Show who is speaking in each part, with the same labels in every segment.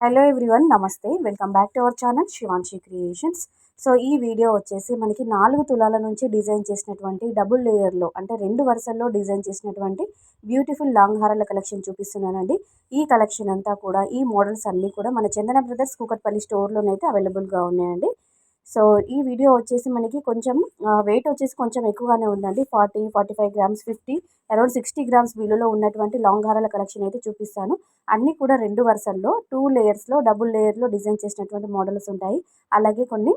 Speaker 1: Hello everyone నమస్తే. Welcome back to our channel Shivanshi creations so ఈ video వచ్చేసి మనకి నాలుగు తులాల నుంచి డిజైన్ చేసినటువంటి డబుల్ లేయర్లో అంటే రెండు వరుసల్లో డిజైన్ చేసినటువంటి బ్యూటిఫుల్ లాంగ్ హారాల కలెక్షన్ చూపిస్తున్నానండి. ఈ కలెక్షన్ అంతా కూడా ఈ మోడల్స్ అన్నీ కూడా మన చందన బ్రదర్స్ కూకట్పల్లి స్టోర్లోనైతే అవైలబుల్గా ఉన్నాయండి. సో ఈ వీడియో వచ్చేసి మనకి కొంచెం వెయిట్ వచ్చేసి కొంచెం ఎక్కువగానే ఉందండి. Forty forty five grams fifty around sixty grams వీలులో ఉన్నటువంటి లాంగ్ హారాల కలెక్షన్ అయితే చూపిస్తాను. అన్నీ కూడా రెండు వరుసల్లో టూ లేయర్స్లో డబుల్ లేయర్లో డిజైన్ చేసినటువంటి మోడల్స్ ఉంటాయి. అలాగే కొన్ని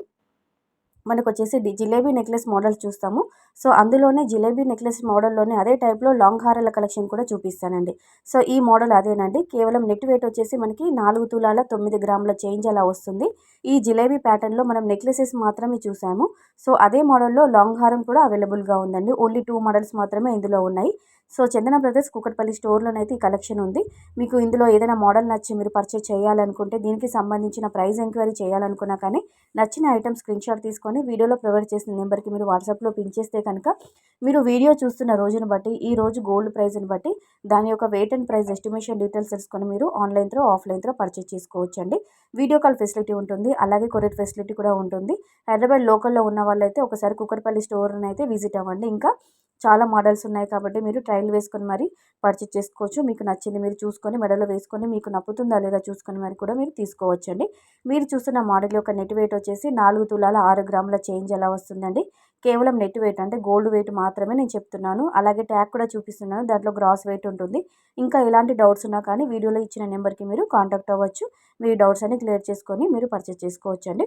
Speaker 1: మనకు వచ్చేసి జిలేబీ నెక్లెస్ మోడల్ చూస్తాము. సో అందులోనే జిలేబీ నెక్లెస్ మోడల్లోనే అదే టైప్లో లాంగ్ హారాల కలెక్షన్ కూడా చూపిస్తానండి. సో ఈ మోడల్ అదేనండి. కేవలం నెట్ వెయిట్ వచ్చేసి మనకి నాలుగు తులాల తొమ్మిది గ్రాముల చేంజ్ అలా వస్తుంది. ఈ జిలేబీ ప్యాటర్న్లో మనం నెక్లెసెస్ మాత్రమే చూసాము. సో అదే మోడల్లో లాంగ్ హారం కూడా అవైలబుల్గా ఉందండి. ఓన్లీ టూ మోడల్స్ మాత్రమే ఇందులో ఉన్నాయి. సో చందన బ్రదర్స్ కుకట్పల్లి స్టోర్లోనైతే ఈ కలెక్షన్ ఉంది. మీకు ఇందులో ఏదైనా మోడల్ నచ్చి మీరు పర్చేస్ చేయాలనుకుంటే దీనికి సంబంధించిన ప్రైస్ ఎంక్వైరీ చేయాలనుకున్నా కానీ నచ్చిన ఐటమ్ స్క్రీన్షాట్ తీసుకొని తీసుకొని వీడియోలో ప్రొవైడ్ చేసిన నెంబర్కి మీరు వాట్సాప్లో పిన్ చేస్తే కనుక మీరు వీడియో చూస్తున్న రోజును బట్టి ఈ రోజు గోల్డ్ ప్రైజ్ని బట్టి దాని యొక్క weight and price estimation details తెలుసుకొని మీరు online through offline through purchase చేసుకోవచ్చండి. వీడియో కాల్ ఫెసిలిటీ ఉంటుంది అలాగే కొరియర్ ఫెసిలిటీ కూడా ఉంటుంది. హైదరాబాద్ లోకల్లో ఉన్న వాళ్ళైతే ఒకసారి కుక్కర్పల్లి స్టోర్ని అయితే విజిట్ అవ్వండి. ఇంకా చాలా మోడల్స్ ఉన్నాయి కాబట్టి మీరు ట్రయల్ వేసుకొని మరి పర్చేస్ చేసుకోవచ్చు. మీకు నచ్చింది మీరు చూసుకొని మెడలో వేసుకొని మీకు నప్పుతుందా లేదా చూసుకొని మరి కూడా మీరు తీసుకోవచ్చండి. మీరు చూస్తున్న మోడల్ యొక్క నెట్ వెయిట్ వచ్చేసి నాలుగు తులాల ఆరు గ్రాములు చేంజ్ ఎలా వస్తుందండి? కేవలం నెట్ వెయిట్ అంటే గోల్డ్ వెయిట్ మాత్రమే నేను చెప్తున్నాను. అలాగే ట్యాగ్ కూడా చూపిస్తున్నాను. దాంట్లో గ్రాస్ వెయిట్ ఉంటుంది. ఇంకా ఎలాంటి డౌట్స్ ఉన్నా కానీ వీడియోలో ఇచ్చిన నెంబర్కి మీరు కాంటాక్ట్ అవ్వచ్చు. మీ డౌట్స్ అన్ని క్లియర్ చేసుకొని మీరు పర్చేస్ చేసుకోవచ్చండి.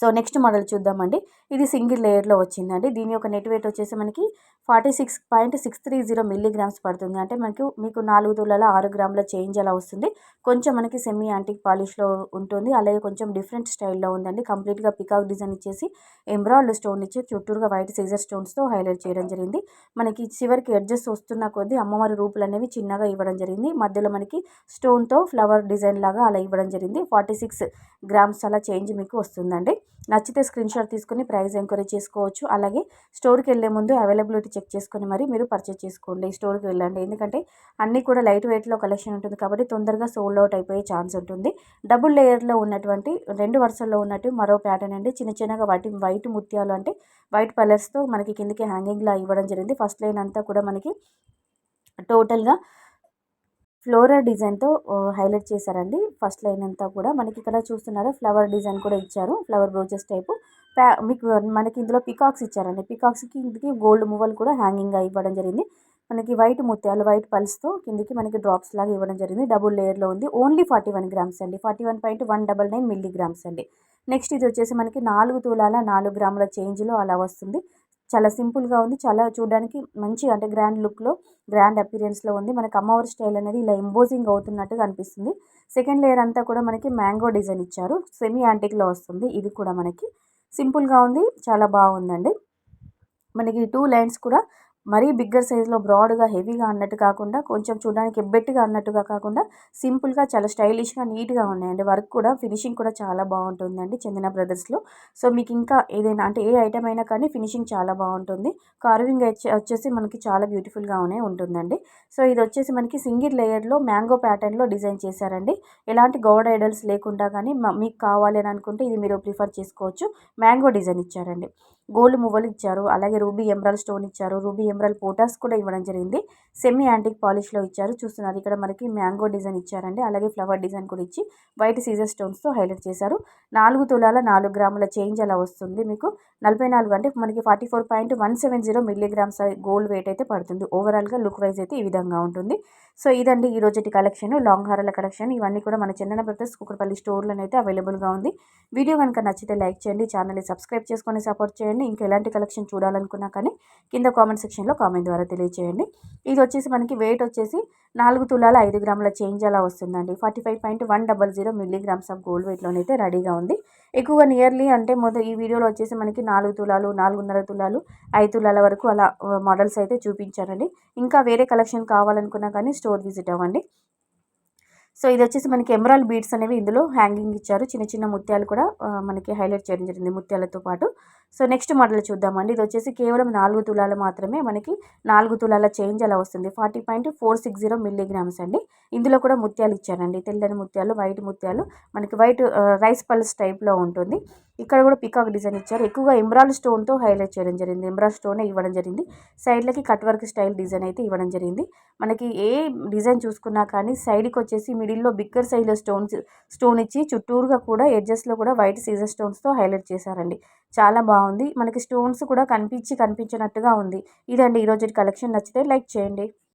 Speaker 1: సో నెక్స్ట్ మోడల్ చూద్దామండి. ఇది సింగిల్ లేయర్లో వచ్చిందండి. దీని యొక్క నెట్ వెయిట్ వచ్చేసి మనకి forty six point six three zero milligrams పడుతుంది. అంటే మనకు మీకు నాలుగు తులాల ఆరు గ్రాముల చేంజ్ అలా వస్తుంది. కొంచెం మనకి సెమీ యాంటిక్ పాలిష్లో ఉంటుంది. అలాగే కొంచెం డిఫరెంట్ స్టైల్లో ఉందండి. కంప్లీట్గా పికాక్ డిజైన్ ఇచ్చేసి ఎంబ్రాయిడ్ స్టోన్ ఇచ్చి చుట్టూరుగా వైట్ సీజర్ స్టోన్స్తో హైలైట్ చేయడం జరిగింది. మనకి చివరికి అడ్జస్ట్ వస్తున్న కొద్దీ అమ్మవారి రూపులు అనేవి చిన్నగా ఇవ్వడం జరిగింది. మధ్యలో మనకి స్టోన్తో ఫ్లవర్ డిజైన్ లాగా అలా ఇవ్వడం జరిగింది. ఫార్టీ సిక్స్ గ్రామ్స్ అలా చేంజ్ మీకు వస్తుందండి. నచ్చితే స్క్రీన్ షాట్ తీసుకుని ప్రైస్ ఎంక్వైరీ చేసుకోవచ్చు. అలాగే స్టోర్కి వెళ్ళే ముందు అవైలబిలిటీ చెక్ చేసుకొని మరి మీరు పర్చేస్ చేసుకోండి స్టోర్కి వెళ్ళండి. ఎందుకంటే అన్నీ కూడా లైట్ వెయిట్లో కలెక్షన్ ఉంటుంది కాబట్టి తొందరగా సోల్డ్ అవుట్ అయిపోయే ఛాన్స్ ఉంటుంది. డబుల్ లేయర్లో ఉన్నటువంటి రెండు వరుసల్లో ఉన్నట్టు మరో ప్యాటర్న్ అండి. చిన్న చిన్నగా వాటి వైట్ ముత్యాలు అంటే వైట్ కలర్స్తో మనకి కిందకి హ్యాంగింగ్లా ఇవ్వడం జరిగింది. ఫస్ట్ లైన్ అంతా కూడా మనకి టోటల్గా ఫ్లోరల్ డిజైన్తో హైలైట్ చేశారండి. ఫస్ట్ లైన్ అంతా కూడా మనకి ఇక్కడ చూస్తున్నారా. ఫ్లవర్ డిజైన్ కూడా ఇచ్చారు. Flower brooches type. మీకు మనకి ఇందులో పికాక్స్ ఇచ్చారండి. పికాక్స్కి ఇంటికి గోల్డ్ మువ్వలు కూడా హ్యాంగింగ్గా ఇవ్వడం జరిగింది. మనకి వైట్ ముత్యాలు వైట్ పల్స్తో కిందికి మనకి డ్రాప్స్ లాగా ఇవ్వడం జరిగింది. డబుల్ లేయర్లో ఉంది. ఓన్లీ ఫార్టీ వన్ గ్రామ్స్ అండి. Forty one point one double nine milligrams అండి. నెక్స్ట్ ఇది వచ్చేసి మనకి నాలుగు తూలాల నాలుగు గ్రాముల చేంజ్లో అలా వస్తుంది. చాలా సింపుల్గా ఉంది. చాలా చూడడానికి మంచి అంటే గ్రాండ్ లుక్లో గ్రాండ్ అపీరియన్స్లో ఉంది. మనకి అమ్మవారి స్టైల్ అనేది ఇలా ఎంబోజింగ్ అవుతున్నట్టుగా అనిపిస్తుంది. సెకండ్ లేయర్ అంతా కూడా మనకి మ్యాంగో డిజైన్ ఇచ్చారు. సెమీ యాంటిక్లో వస్తుంది. ఇది కూడా మనకి. సింపుల్గా ఉంది. చాలా బాగుందండి. మనకి టూ లైన్స్ కూడా మరీ బిగ్గర్ సైజులో బ్రాడ్గా హెవీగా అన్నట్టు కాకుండా కొంచెం చూడడానికి ఎబ్బెట్టుగా అన్నట్టుగా కాకుండా సింపుల్గా చాలా స్టైలిష్గా నీట్గా ఉన్నాయండి. వర్క్ కూడా ఫినిషింగ్ కూడా చాలా బాగుంటుందండి చందన బ్రదర్స్లో. సో మీకు ఇంకా ఏదైనా అంటే ఏ ఐటమ్ అయినా కానీ ఫినిషింగ్ చాలా బాగుంటుంది. కార్వింగ్ వచ్చేసి మనకి చాలా బ్యూటిఫుల్గానే ఉంటుందండి. సో ఇది వచ్చేసి మనకి సింగిల్ లేయర్లో మ్యాంగో ప్యాటర్న్లో డిజైన్ చేశారండి. ఎలాంటి గౌడ్ ఐడల్స్ లేకుండా కానీ మీకు కావాలి అని అనుకుంటే ఇది మీరు ప్రిఫర్ చేసుకోవచ్చు. మ్యాంగో డిజైన్ ఇచ్చారండి. గోల్డ్ మువ్వలు ఇచ్చారు. అలాగే రూబీ ఎమరాల్ స్టోన్ ఇచ్చారు. రూబీ ఎమరాల్ పోటాస్ కూడా ఇవ్వడం జరిగింది. సెమీ యాంటిక్ పాలిష్లో ఇచ్చారు. చూస్తున్నారు. ఇక్కడ మనకి మ్యాంగో డిజైన్ ఇచ్చారండి. అలాగే ఫ్లవర్ డిజైన్ కూడా ఇచ్చి వైట్ సీజర్ స్టోన్స్తో హైలైట్ చేశారు. నాలుగు తులాల నాలుగు గ్రాముల చేంజ్ అలా వస్తుంది మీకు. నలభై నాలుగు అంటే మనకి forty four point one seven zero milligrams gold weight అయితే పడుతుంది. ఓవరాల్గా లుక్ వైజ్ అయితే ఈ విధంగా ఉంటుంది. సో ఇదండి ఈ రోజుటి కలెక్షన్. లాంగ్ హారాల కలెక్షన్. ఇవన్నీ కూడా మన చందన బ్రదర్స్ కుక్కడపల్లి స్టోర్లో అయితే అవైలబుల్గా ఉంది. వీడియో కనుక నచ్చితే లైక్ చేయండి. ఛానల్ని సబ్స్క్రైబ్ చేసుకొని సపోర్ట్ చేయండి. ఇంకా ఎలాంటి కలెక్షన్ చూడాలనుకున్నా కానీ కింద కామెంట్ సెక్షన్లో కామెంట్ ద్వారా తెలియచేయండి. ఇది వచ్చేసి మనకి వెయిట్ వచ్చేసి నాలుగు తులాల ఐదు గ్రాముల చేంజ్ అలా వస్తుందండి. Forty five point one double zero milligrams of gold వెయిట్లోనైతే రెడీగా ఉంది. ఎక్కువగా నియర్లీ అంటే మొదటి ఈ వీడియోలో వచ్చేసి మనకి నాలుగు తులాలు నాలుగున్నర తులాలు ఐదు తులాల వరకు అలా మోడల్స్ అయితే చూపించారండి. ఇంకా వేరే కలెక్షన్ కావాలనుకున్నా కానీ స్టోర్ విజిట్ అవ్వండి. సో ఇది వచ్చేసి మనకి ఎమరాల్ బీడ్స్ అనేవి ఇందులో హ్యాంగింగ్ ఇచ్చారు. చిన్న చిన్న ముత్యాలు కూడా మనకి హైలైట్ చేయడం జరిగింది ముత్యాలతో పాటు. సో నెక్స్ట్ మోడల్ చూద్దామండి. ఇది వచ్చేసి కేవలం నాలుగు తులాలు మాత్రమే మనకి నాలుగు తులాల చేంజ్ అలా వస్తుంది. Forty point four six zero milligrams అండి. ఇందులో కూడా ముత్యాలు ఇచ్చారండి తెల్లని ముత్యాలు వైట్ ముత్యాలు మనకి వైట్ రైస్ పల్స్ టైప్లో ఉంటుంది. ఇక్కడ కూడా పికాక్ డిజైన్ ఇచ్చారు. ఎక్కువగా ఎమ్రాల్ స్టోన్తో హైలైట్ చేయడం జరిగింది. ఎమ్రాల్ స్టోన్ ఇవ్వడం జరిగింది. సైడ్లకి కట్ వర్క్ స్టైల్ డిజైన్ అయితే ఇవ్వడం జరిగింది. మనకి ఏ డిజైన్ చూసుకున్నా కానీ సైడ్కి వచ్చేసి మిడిల్లో బిగ్గర్ సైజ్లో స్టోన్స్ స్టోన్ ఇచ్చి చుట్టూరుగా కూడా ఎడ్జెస్లో కూడా వైట్ సీజర్ స్టోన్స్తో హైలైట్ చేశారండి. చాలా బాగుంది. మనకి స్టోన్స్ కూడా కనిపించి కనిపించినట్టుగా ఉంది. ఇదండి ఈరోజు కలెక్షన్ నచ్చితే లైక్ చేయండి.